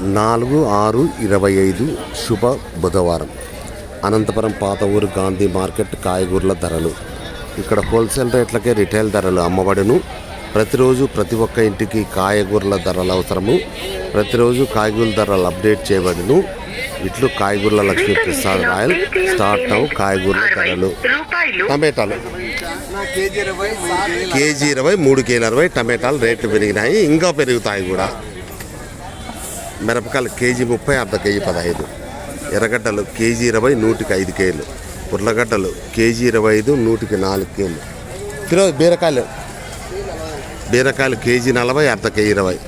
నాలుగు ఆరు ఇరవై ఐదు శుభ బుధవారం. అనంతపురం పాత ఊరు గాంధీ మార్కెట్ కాయగూరల ధరలు. ఇక్కడ హోల్సేల్ రేట్లకే రిటైల్ ధరలు అమ్మబడును. ప్రతిరోజు ప్రతి ఒక్క ఇంటికి కాయగూరల ధరలు అవసరము. ప్రతిరోజు కాయగూరల ధరలు అప్డేట్ చేయబడును. ఇట్లు కాయగూరల లక్ష్మీ ప్రసాద్ రాయల్ స్టార్ట్ అవు కాయగూరల ధరలు. టమాటాలు. కేజీ ఇరవై మూడు కేజీ ఇరవై అరవై టమాటాలు రేట్లు పెరిగినాయి. ఇంకా పెరుగుతాయి కూడా. మిరపకాయలు కేజీ ముప్పై అర్ధ కేజీ పదహైదు. ఎర్రగడ్డలు కేజీ ఇరవై నూటికి ఐదు కేజీలు ఉర్లగడ్డలు కేజీ ఇరవై ఐదు నూటికి నాలుగు కేజీలు కిలో బీరకాయలు? బీరకాయలు కేజీ నలభై అర్ధ కేజీ ఇరవై.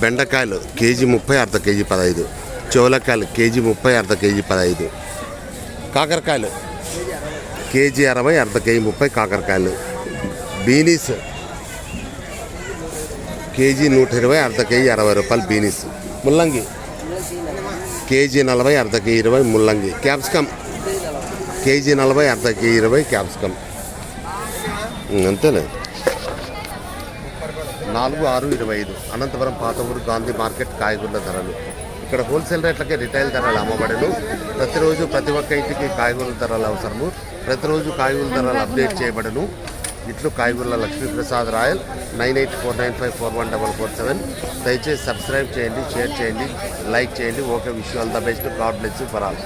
బెండకాయలు కేజీ ముప్పై అర్ధ కేజీ పదహైదు. చెవులకాయలు కేజీ ముప్పై అర్ధ కేజీ పదహైదు. కాకరకాయలు? కేజీ అరవై అర్ధ కేజీ ముప్పై కాకరకాయలు. బీనీస్ కేజీ నూట ఇరవై అర్ధ కేజీ అరవై రూపాయలు బీనీస్. ముల్లంగి. కేజీ నలభై అర్ధకి ఇరవై ముల్లంగి. క్యాప్సికమ్. కేజీ నలభై అర్ధకి ఇరవై క్యాప్సికమ్. అంతేలే. నాలుగు ఆరు ఇరవై ఐదు. అనంతపురం పాత ఊరు గాంధీ మార్కెట్ కాయగూరల ధరలు. ఇక్కడ హోల్సేల్ రేట్లకే రిటైల్ ధరలు అమ్మబడను ప్రతిరోజు ప్రతి ఒక్క ఇంటికి కాయగూరల ధరలు అవసరము. ప్రతిరోజు కాయగూరల ధరలు అప్డేట్ చేయబడను. ఇట్లు కాయగూరల Lakshmiprasad Rayal nine eight four nine five four one double four seven. దయచేసి సబ్స్క్రైబ్ చేయండి షేర్ చేయండి లైక్ చేయండి. Okay wish all the best. God bless for all.